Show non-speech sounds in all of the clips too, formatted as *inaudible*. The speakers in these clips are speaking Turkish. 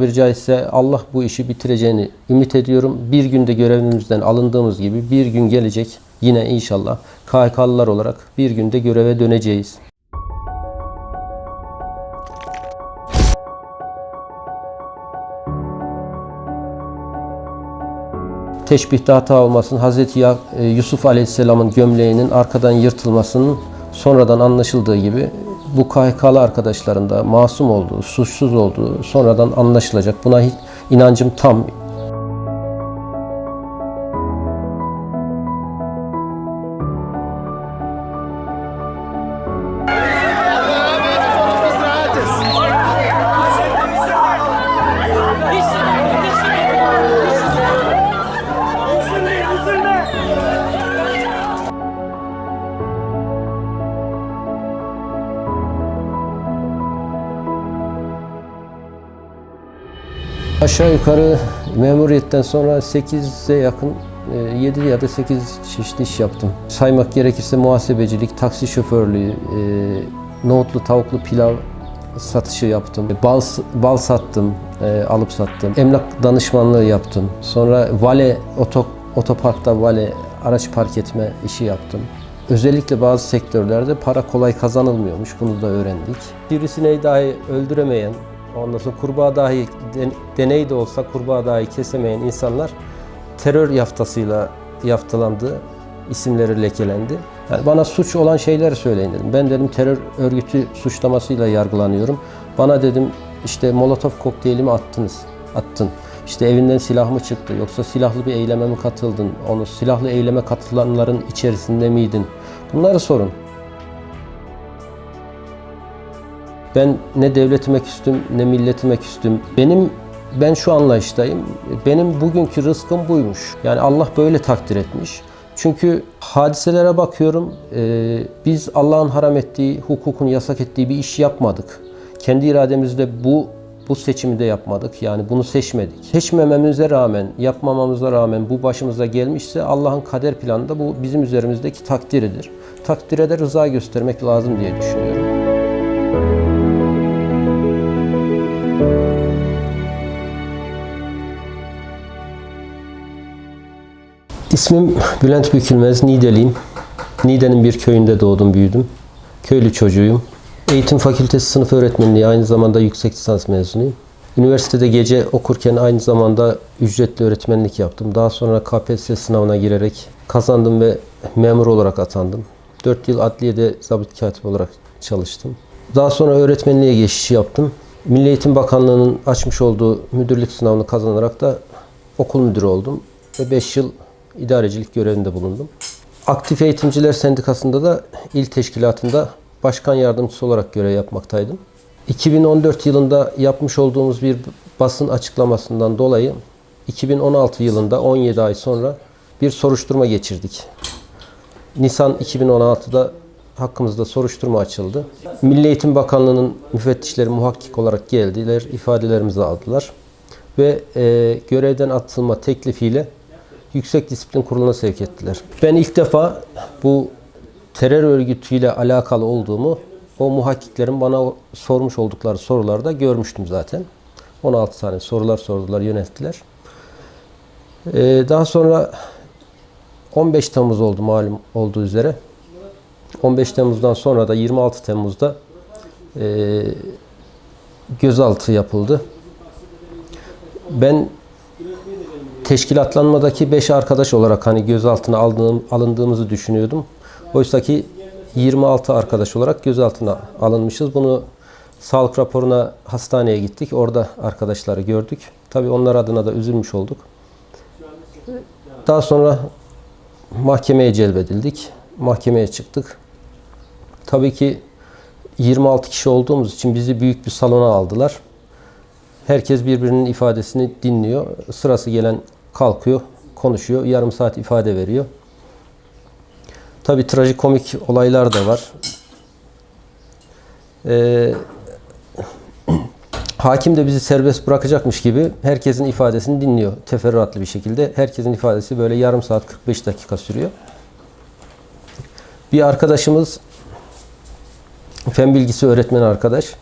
Bir caizse Allah bu işi bitireceğini ümit ediyorum. Bir günde görevimizden alındığımız gibi bir gün gelecek yine inşallah KHK'lılar olarak bir günde göreve döneceğiz. Teşbihte hata olmasın. Ya- e, Yusuf Aleyhisselam'ın gömleğinin arkadan yırtılmasının sonradan anlaşıldığı gibi bu KHK'lı arkadaşların da masum olduğu, suçsuz olduğu sonradan anlaşılacak. Buna hiç inancım tam. Aşağı yukarı memuriyetten sonra 8'e yakın 7 ya da 8 çeşit iş yaptım. Saymak gerekirse muhasebecilik, taksi şoförlüğü, e, nohutlu tavuklu pilav satışı yaptım. Bal, bal sattım, e, alıp sattım. Emlak danışmanlığı yaptım. Sonra vale, oto, otoparkta vale, araç park etme işi yaptım. Özellikle bazı sektörlerde para kolay kazanılmıyormuş. Bunu da öğrendik. Sivrisineği dahi öldüremeyen, ondan sonra kurbağa dahi den- deney de olsa kurbağa dahi kesemeyen insanlar terör yaftasıyla yaftalandı. isimleri lekelendi. Yani bana suç olan şeyleri söyleyin dedim. Ben dedim terör örgütü suçlamasıyla yargılanıyorum. Bana dedim işte molotof kokteylimi attınız. Attın. İşte evinden silah mı çıktı yoksa silahlı bir eyleme mi katıldın? Onu silahlı eyleme katılanların içerisinde miydin? Bunları sorun. Ben ne devletime küstüm ne milletime küstüm. Benim ben şu anlayıştayım. Benim bugünkü rızkım buymuş. Yani Allah böyle takdir etmiş. Çünkü hadiselere bakıyorum. e, biz Allah'ın haram ettiği, hukukun yasak ettiği bir iş yapmadık. Kendi irademizle bu bu seçimi de yapmadık. Yani bunu seçmedik. Seçmememize rağmen, yapmamamıza rağmen bu başımıza gelmişse Allah'ın kader planında bu bizim üzerimizdeki takdiridir. Takdire de rıza göstermek lazım diye düşünüyorum. İsmim Bülent Bükülmez, Nideliyim. Niğde'nin bir köyünde doğdum, büyüdüm. Köylü çocuğuyum. Eğitim Fakültesi sınıf öğretmenliği, aynı zamanda yüksek lisans mezunuyum. Üniversitede gece okurken aynı zamanda ücretli öğretmenlik yaptım. Daha sonra KPSS sınavına girerek kazandım ve memur olarak atandım. 4 yıl adliyede zabıt katip olarak çalıştım. Daha sonra öğretmenliğe geçiş yaptım. Milli Eğitim Bakanlığı'nın açmış olduğu müdürlük sınavını kazanarak da okul müdürü oldum. Ve 5 yıl idarecilik görevinde bulundum. Aktif Eğitimciler Sendikası'nda da il teşkilatında başkan yardımcısı olarak görev yapmaktaydım. 2014 yılında yapmış olduğumuz bir basın açıklamasından dolayı 2016 yılında 17 ay sonra bir soruşturma geçirdik. Nisan 2016'da hakkımızda soruşturma açıldı. Milli Eğitim Bakanlığı'nın müfettişleri muhakkik olarak geldiler, ifadelerimizi aldılar ve e, görevden atılma teklifiyle Yüksek Disiplin Kurulu'na sevk ettiler. Ben ilk defa bu terör örgütüyle alakalı olduğumu o muhakkiklerin bana sormuş oldukları sorularda görmüştüm zaten. 16 tane sorular sordular, yönelttiler. Ee, daha sonra 15 Temmuz oldu malum olduğu üzere. 15 Temmuz'dan sonra da 26 Temmuz'da e, gözaltı yapıldı. Ben teşkilatlanmadaki 5 arkadaş olarak hani gözaltına aldığım, alındığımızı düşünüyordum. Oysa ki 26 arkadaş olarak gözaltına alınmışız. Bunu sağlık raporuna hastaneye gittik. Orada arkadaşları gördük. Tabii onlar adına da üzülmüş olduk. Daha sonra mahkemeye celbedildik. Mahkemeye çıktık. Tabii ki 26 kişi olduğumuz için bizi büyük bir salona aldılar. Herkes birbirinin ifadesini dinliyor. Sırası gelen kalkıyor, konuşuyor. Yarım saat ifade veriyor. Tabii trajikomik olaylar da var. Ee, hakim de bizi serbest bırakacakmış gibi herkesin ifadesini dinliyor. Teferruatlı bir şekilde. Herkesin ifadesi böyle yarım saat 45 dakika sürüyor. Bir arkadaşımız fen bilgisi öğretmeni arkadaş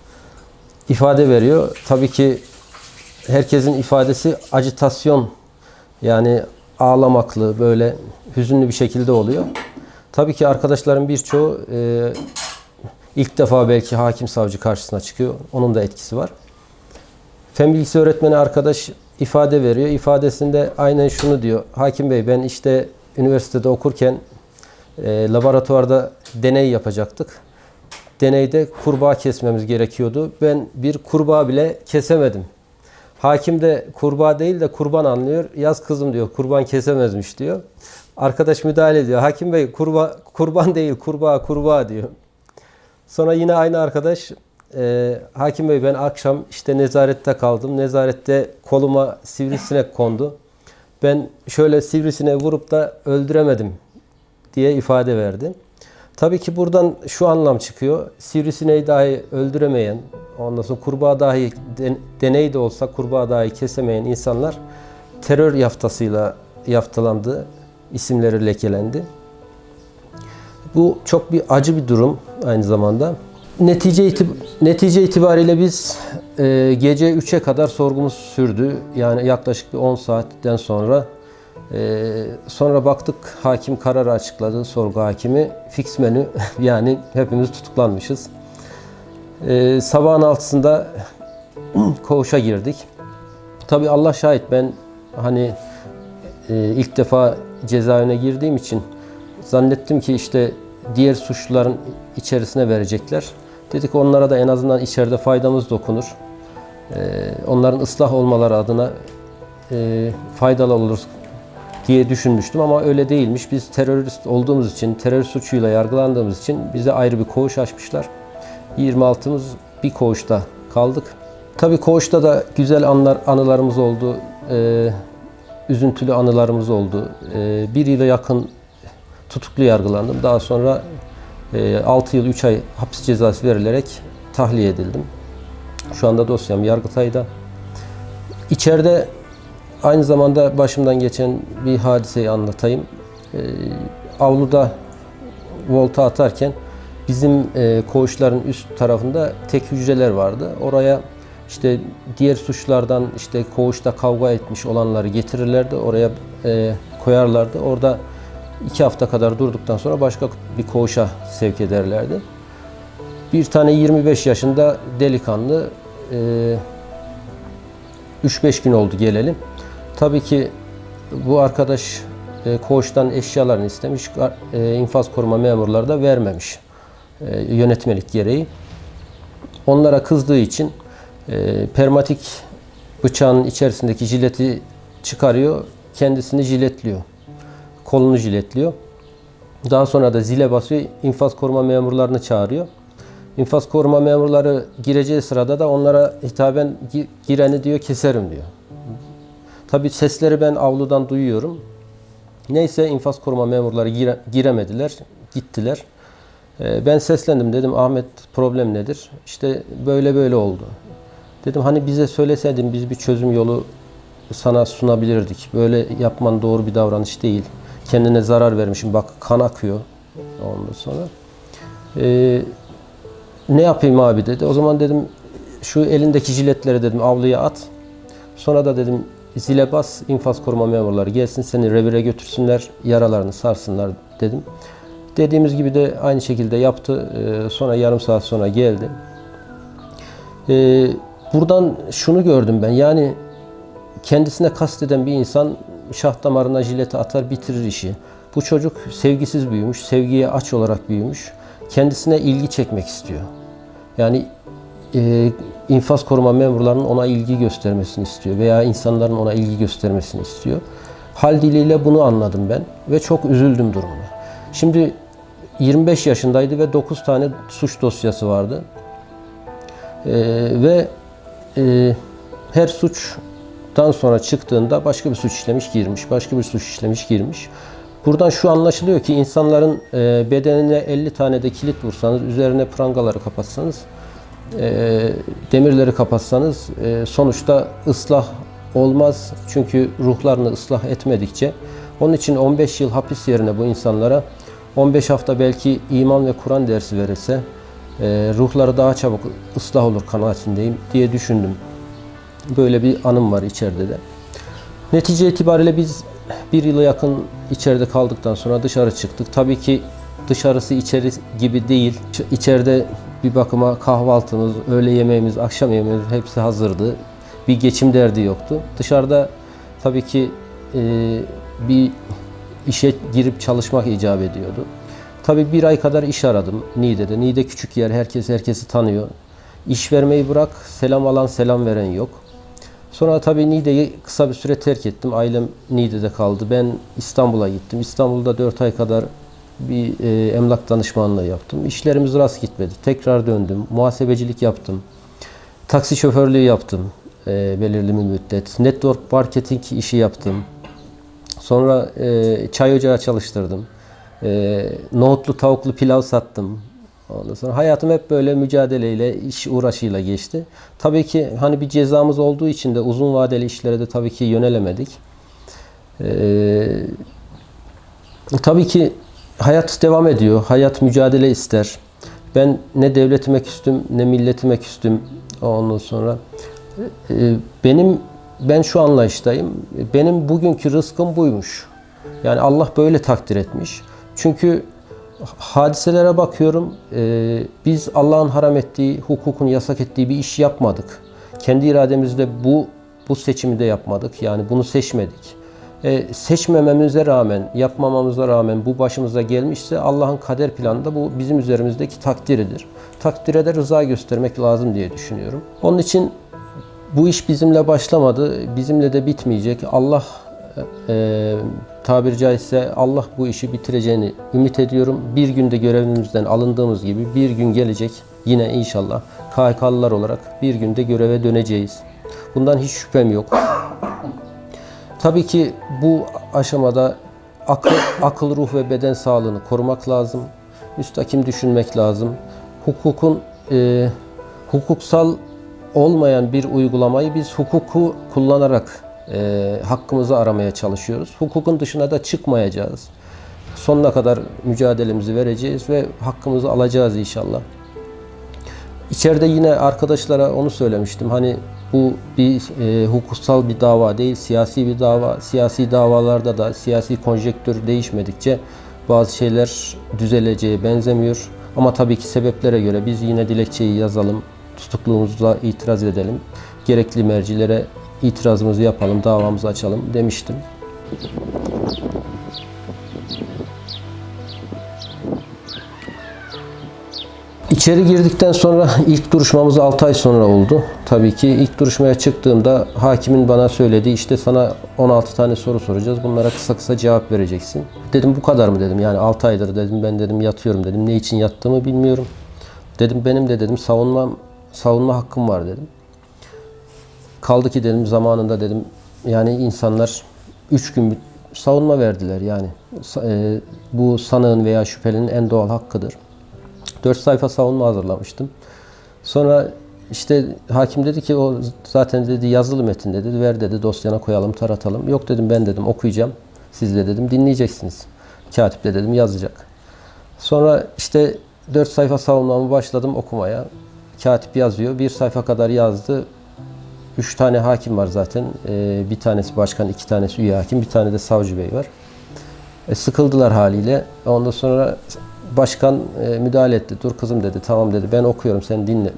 ifade veriyor. Tabii ki herkesin ifadesi acitasyon yani ağlamaklı böyle hüzünlü bir şekilde oluyor. Tabii ki arkadaşların birçoğu e, ilk defa belki hakim savcı karşısına çıkıyor. Onun da etkisi var. Fen bilgisi öğretmeni arkadaş ifade veriyor. İfadesinde aynen şunu diyor. Hakim Bey ben işte üniversitede okurken e, laboratuvarda deney yapacaktık. Deneyde kurbağa kesmemiz gerekiyordu. Ben bir kurbağa bile kesemedim. Hakim de kurbağa değil de kurban anlıyor. Yaz kızım diyor kurban kesemezmiş diyor. Arkadaş müdahale ediyor. Hakim Bey kurba, kurban değil kurbağa kurbağa diyor. Sonra yine aynı arkadaş e, Hakim Bey ben akşam işte nezarette kaldım. Nezarette koluma sivrisinek kondu. Ben şöyle sivrisineği vurup da öldüremedim diye ifade verdi. Tabii ki buradan şu anlam çıkıyor. Sivrisineği dahi öldüremeyen, ondan sonra kurbağa dahi den- deney de olsa kurbağa dahi kesemeyen insanlar terör yaftasıyla yaftalandı, isimleri lekelendi. Bu çok bir acı bir durum aynı zamanda. Netice, itib- netice itibariyle biz e, gece 3'e kadar sorgumuz sürdü. Yani yaklaşık bir 10 saatten sonra e, sonra baktık hakim kararı açıkladı sorgu hakimi. Fix menü *laughs* yani hepimiz tutuklanmışız. E, sabahın altısında *clears throat* koğuşa girdik. Tabii Allah şahit ben hani e, ilk defa cezaevine girdiğim için zannettim ki işte diğer suçluların içerisine verecekler. Dedik onlara da en azından içeride faydamız dokunur. E, onların ıslah olmaları adına e, faydalı olur diye düşünmüştüm ama öyle değilmiş. Biz terörist olduğumuz için, terör suçuyla yargılandığımız için bize ayrı bir koğuş açmışlar. 26'mız bir koğuşta kaldık. Tabii koğuşta da güzel anılar, anılarımız oldu. Ee, üzüntülü anılarımız oldu. Ee, bir yıla yakın tutuklu yargılandım. Daha sonra e, 6 yıl 3 ay hapis cezası verilerek tahliye edildim. Şu anda dosyam Yargıtay'da. İçeride aynı zamanda başımdan geçen bir hadiseyi anlatayım. Ee, avluda volta atarken bizim e, koğuşların üst tarafında tek hücreler vardı. Oraya işte diğer suçlardan işte koğuşta kavga etmiş olanları getirirlerdi. Oraya e, koyarlardı. Orada iki hafta kadar durduktan sonra başka bir koğuşa sevk ederlerdi. Bir tane 25 yaşında delikanlı e, 3-5 gün oldu gelelim. Tabii ki bu arkadaş e, koğuştan eşyalarını istemiş. E, infaz koruma memurları da vermemiş. E, yönetmelik gereği. Onlara kızdığı için e, permatik bıçağın içerisindeki jileti çıkarıyor. Kendisini jiletliyor. Kolunu jiletliyor. Daha sonra da zile basıyor. infaz koruma memurlarını çağırıyor. İnfaz koruma memurları gireceği sırada da onlara hitaben "Gi- gireni diyor keserim diyor. Tabii sesleri ben avludan duyuyorum. Neyse infaz koruma memurları gire- giremediler, gittiler. Ee, ben seslendim dedim Ahmet problem nedir? İşte böyle böyle oldu. Dedim hani bize söyleseydin biz bir çözüm yolu sana sunabilirdik. Böyle yapman doğru bir davranış değil. Kendine zarar vermişim bak kan akıyor ondan sonra. Ee, ne yapayım abi dedi. O zaman dedim şu elindeki jiletleri dedim avluya at. Sonra da dedim zile bas infaz koruma memurları gelsin seni revire götürsünler yaralarını sarsınlar dedim. Dediğimiz gibi de aynı şekilde yaptı. Ee, sonra yarım saat sonra geldi. Ee, buradan şunu gördüm ben yani kendisine kasteden bir insan şah damarına jileti atar bitirir işi. Bu çocuk sevgisiz büyümüş, sevgiye aç olarak büyümüş. Kendisine ilgi çekmek istiyor. Yani e, infaz koruma memurlarının ona ilgi göstermesini istiyor veya insanların ona ilgi göstermesini istiyor. Hal diliyle bunu anladım ben ve çok üzüldüm durumuna. Şimdi 25 yaşındaydı ve 9 tane suç dosyası vardı. E, ve e, her suçtan sonra çıktığında başka bir suç işlemiş girmiş, başka bir suç işlemiş girmiş. Buradan şu anlaşılıyor ki insanların e, bedenine 50 tane de kilit vursanız, üzerine prangaları kapatsanız, e, demirleri kapatsanız e, sonuçta ıslah olmaz. Çünkü ruhlarını ıslah etmedikçe. Onun için 15 yıl hapis yerine bu insanlara 15 hafta belki iman ve Kur'an dersi verilse e, ruhları daha çabuk ıslah olur kanaatindeyim diye düşündüm. Böyle bir anım var içeride de. Netice itibariyle biz bir yıla yakın içeride kaldıktan sonra dışarı çıktık. Tabii ki dışarısı içeri gibi değil. İçeride bir bakıma kahvaltımız, öğle yemeğimiz, akşam yemeğimiz hepsi hazırdı. Bir geçim derdi yoktu. Dışarıda tabii ki e, bir işe girip çalışmak icap ediyordu. Tabii bir ay kadar iş aradım Niğde'de. Niğde küçük yer, herkes herkesi tanıyor. İş vermeyi bırak, selam alan selam veren yok. Sonra tabii Niğde'yi kısa bir süre terk ettim. Ailem Niğde'de kaldı. Ben İstanbul'a gittim. İstanbul'da 4 ay kadar bir e, emlak danışmanlığı yaptım. İşlerimiz rast gitmedi. Tekrar döndüm. Muhasebecilik yaptım. Taksi şoförlüğü yaptım e, belirli bir müddet. Network marketing işi yaptım. Sonra e, çay ocağı çalıştırdım. E, nohutlu tavuklu pilav sattım. Ondan sonra hayatım hep böyle mücadeleyle, iş uğraşıyla geçti. Tabii ki hani bir cezamız olduğu için de uzun vadeli işlere de tabii ki yönelemedik. Ee, tabii ki hayat devam ediyor. Hayat mücadele ister. Ben ne devletime küstüm ne milletime küstüm. Ondan sonra e, benim ben şu anlayıştayım. Benim bugünkü rızkım buymuş. Yani Allah böyle takdir etmiş. Çünkü hadiselere bakıyorum. e, biz Allah'ın haram ettiği, hukukun yasak ettiği bir iş yapmadık. Kendi irademizle bu bu seçimi de yapmadık. Yani bunu seçmedik. E, seçmememize rağmen, yapmamamıza rağmen bu başımıza gelmişse Allah'ın kader planında bu bizim üzerimizdeki takdiridir. Takdire de rıza göstermek lazım diye düşünüyorum. Onun için bu iş bizimle başlamadı, bizimle de bitmeyecek. Allah e, tabiri caizse Allah bu işi bitireceğini ümit ediyorum. Bir günde görevimizden alındığımız gibi bir gün gelecek yine inşallah KHK'lılar olarak bir günde göreve döneceğiz. Bundan hiç şüphem yok. Tabii ki bu aşamada akıl, *coughs* akıl, ruh ve beden sağlığını korumak lazım. Müstakim düşünmek lazım. Hukukun e, hukuksal olmayan bir uygulamayı biz hukuku kullanarak e, hakkımızı aramaya çalışıyoruz. Hukukun dışına da çıkmayacağız. Sonuna kadar mücadelemizi vereceğiz ve hakkımızı alacağız inşallah. İçeride yine arkadaşlara onu söylemiştim. Hani bu bir e, hukuksal bir dava değil, siyasi bir dava. Siyasi davalarda da siyasi konjektür değişmedikçe bazı şeyler düzeleceğe benzemiyor. Ama tabii ki sebeplere göre biz yine dilekçeyi yazalım, tutukluğumuza itiraz edelim. Gerekli mercilere itirazımızı yapalım, davamızı açalım demiştim. İçeri girdikten sonra ilk duruşmamız 6 ay sonra oldu. Tabii ki ilk duruşmaya çıktığımda hakimin bana söylediği işte sana 16 tane soru soracağız. Bunlara kısa kısa cevap vereceksin. Dedim bu kadar mı dedim. Yani 6 aydır dedim ben dedim yatıyorum dedim. Ne için yattığımı bilmiyorum. Dedim benim de dedim savunmam savunma hakkım var dedim. Kaldı ki dedim zamanında dedim yani insanlar 3 gün savunma verdiler yani. E, Bu sanığın veya şüphelinin en doğal hakkıdır. 4 sayfa savunma hazırlamıştım. Sonra işte hakim dedi ki o zaten dedi yazılı metin dedi. Ver dedi dosyana koyalım taratalım. Yok dedim ben dedim okuyacağım. Siz de dedim dinleyeceksiniz. Katip de dedim yazacak. Sonra işte 4 sayfa savunmamı başladım okumaya. Katip yazıyor. Bir sayfa kadar yazdı. Üç tane hakim var zaten. Ee, bir tanesi başkan, iki tanesi üye hakim, bir tane de savcı bey var. E, sıkıldılar haliyle. Ondan sonra başkan e, müdahale etti. Dur kızım dedi. Tamam dedi. Ben okuyorum. Sen dinle.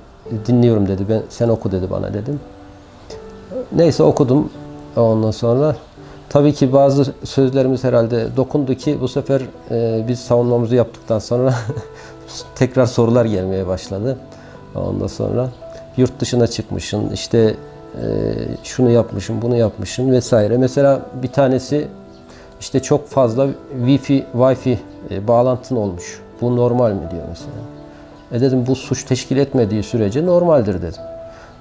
Dinliyorum dedi. Ben sen oku dedi bana dedim. Neyse okudum. Ondan sonra tabii ki bazı sözlerimiz herhalde dokundu ki bu sefer e, biz savunmamızı yaptıktan sonra *laughs* tekrar sorular gelmeye başladı. Ondan sonra yurt dışına çıkmışsın. işte e, şunu yapmışım, bunu yapmışım vesaire. Mesela bir tanesi işte çok fazla Wi-Fi, Wi-Fi e, bağlantın olmuş. Bu normal mi diyor mesela. E dedim bu suç teşkil etmediği sürece normaldir dedim.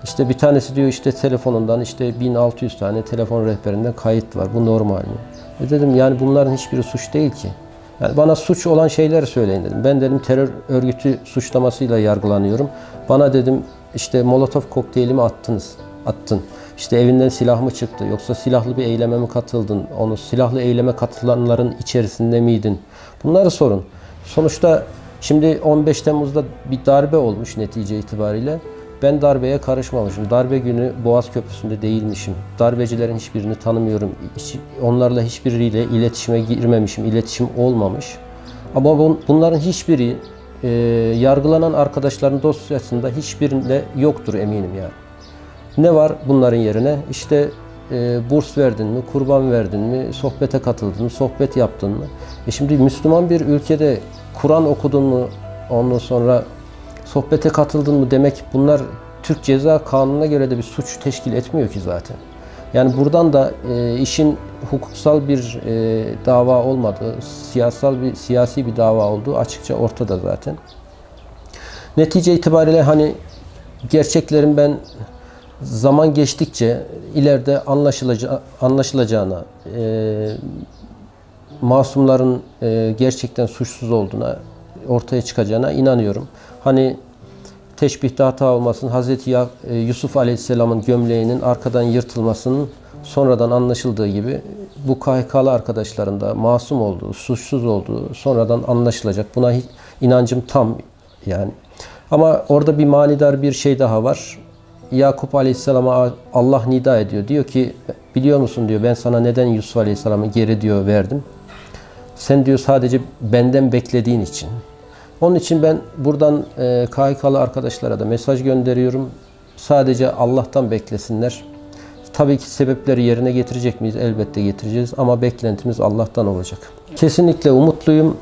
İşte bir tanesi diyor işte telefonundan işte 1600 tane telefon rehberinden kayıt var. Bu normal mi? E dedim yani bunların hiçbiri suç değil ki. Yani bana suç olan şeyleri söyleyin dedim. Ben dedim terör örgütü suçlamasıyla yargılanıyorum. Bana dedim işte molotof kokteylimi attınız. Attın. İşte evinden silah mı çıktı? Yoksa silahlı bir eyleme mi katıldın? Onu silahlı eyleme katılanların içerisinde miydin? Bunları sorun. Sonuçta şimdi 15 Temmuz'da bir darbe olmuş netice itibariyle. Ben darbeye karışmamışım. Darbe günü Boğaz Köprüsü'nde değilmişim. Darbecilerin hiçbirini tanımıyorum. Hiç- onlarla hiçbiriyle iletişime girmemişim. İletişim olmamış. Ama bun- bunların hiçbiri e, yargılanan arkadaşların dosyasında hiçbirinde yoktur eminim yani. Ne var bunların yerine? İşte e, burs verdin mi, kurban verdin mi, sohbete katıldın mı, sohbet yaptın mı? E şimdi Müslüman bir ülkede Kur'an okudun mu, ondan sonra sohbete katıldın mı demek bunlar Türk Ceza Kanunu'na göre de bir suç teşkil etmiyor ki zaten. Yani buradan da e, işin hukuksal bir e, dava olmadığı, siyasal bir siyasi bir dava olduğu açıkça ortada zaten. Netice itibariyle hani gerçeklerin ben zaman geçtikçe ileride anlaşılaca anlaşılacağına, e, masumların e, gerçekten suçsuz olduğuna ortaya çıkacağına inanıyorum. Hani teşbihte hata olmasın, Hz. E, Yusuf Aleyhisselam'ın gömleğinin arkadan yırtılmasının sonradan anlaşıldığı gibi bu KHK'lı arkadaşların da masum olduğu, suçsuz olduğu sonradan anlaşılacak. Buna hiç inancım tam yani. Ama orada bir manidar bir şey daha var. Yakup Aleyhisselam'a Allah nida ediyor. Diyor ki biliyor musun diyor ben sana neden Yusuf Aleyhisselam'ı geri diyor verdim. Sen diyor sadece benden beklediğin için. Onun için ben buradan e, KHK'lı arkadaşlara da mesaj gönderiyorum. Sadece Allah'tan beklesinler. Tabii ki sebepleri yerine getirecek miyiz? Elbette getireceğiz ama beklentimiz Allah'tan olacak. Kesinlikle umutluyum.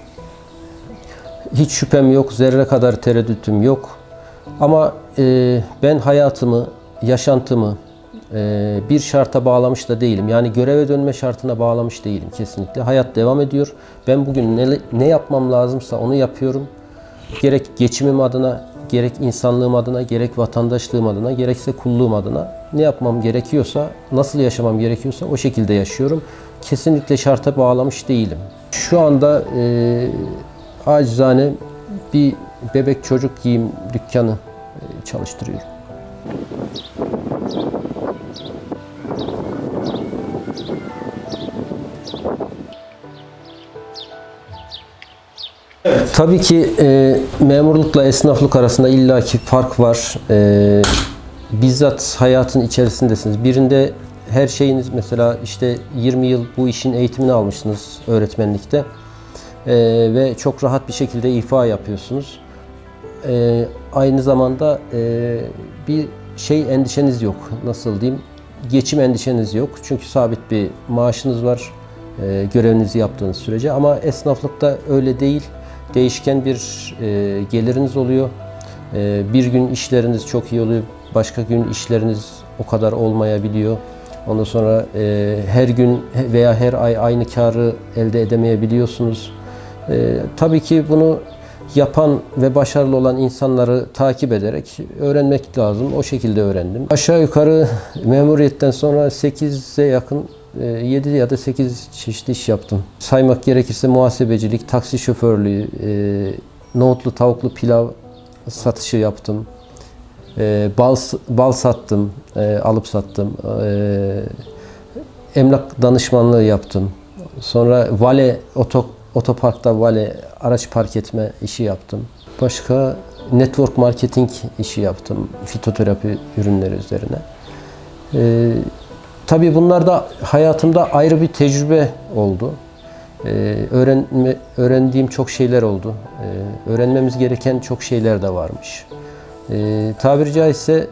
Hiç şüphem yok, zerre kadar tereddütüm yok. Ama e, ben hayatımı, yaşantımı e, bir şarta bağlamış da değilim. Yani göreve dönme şartına bağlamış değilim kesinlikle. Hayat devam ediyor. Ben bugün ne, ne yapmam lazımsa onu yapıyorum. Gerek geçimim adına, gerek insanlığım adına, gerek vatandaşlığım adına, gerekse kulluğum adına ne yapmam gerekiyorsa, nasıl yaşamam gerekiyorsa o şekilde yaşıyorum. Kesinlikle şarta bağlamış değilim. Şu anda e, acizane bir bebek çocuk giyim dükkanı e, çalıştırıyorum. Tabii ki e, memurlukla esnaflık arasında illaki fark var. E, bizzat hayatın içerisindesiniz. Birinde her şeyiniz mesela işte 20 yıl bu işin eğitimini almışsınız öğretmenlikte E, ve çok rahat bir şekilde ifa yapıyorsunuz. E, aynı zamanda e, bir şey endişeniz yok. Nasıl diyeyim? Geçim endişeniz yok. Çünkü sabit bir maaşınız var. E, görevinizi yaptığınız sürece. Ama esnaflıkta öyle değil. Değişken bir e, geliriniz oluyor. E, bir gün işleriniz çok iyi oluyor. Başka gün işleriniz o kadar olmayabiliyor. Ondan sonra e, her gün veya her ay aynı karı elde edemeyebiliyorsunuz. E, tabii ki bunu yapan ve başarılı olan insanları takip ederek öğrenmek lazım. O şekilde öğrendim. Aşağı yukarı memuriyetten sonra 8'e yakın 7 ya da 8 çeşit iş yaptım. Saymak gerekirse muhasebecilik, taksi şoförlüğü, e, nohutlu tavuklu pilav satışı yaptım. E, bal, bal sattım, e, alıp sattım. E, emlak danışmanlığı yaptım. Sonra vale oto, otoparkta vale araç park etme işi yaptım. Başka network marketing işi yaptım. Fitoterapi ürünleri üzerine. E, tabii bunlar da hayatımda ayrı bir tecrübe oldu. E, öğrenme, öğrendiğim çok şeyler oldu. E, öğrenmemiz gereken çok şeyler de varmış. E, tabiri caizse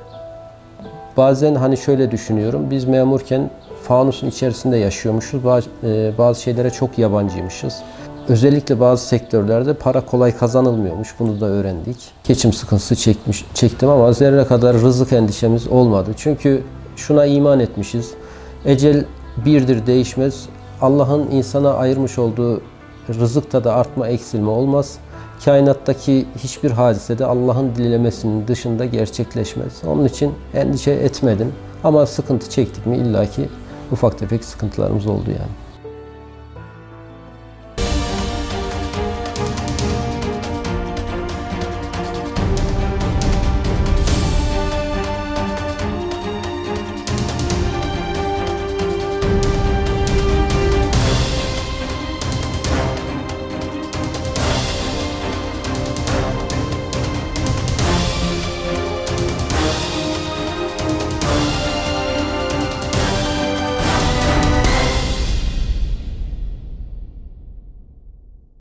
bazen hani şöyle düşünüyorum. Biz memurken fanusun içerisinde yaşıyormuşuz. Bazı, e, bazı şeylere çok yabancıymışız. Özellikle bazı sektörlerde para kolay kazanılmıyormuş. Bunu da öğrendik. Geçim sıkıntısı çekmiş, çektim ama zerre kadar rızık endişemiz olmadı. Çünkü şuna iman etmişiz. Ecel birdir değişmez. Allah'ın insana ayırmış olduğu rızıkta da artma eksilme olmaz. Kainattaki hiçbir hadise de Allah'ın dilemesinin dışında gerçekleşmez. Onun için endişe etmedim. Ama sıkıntı çektik mi illaki ufak tefek sıkıntılarımız oldu yani.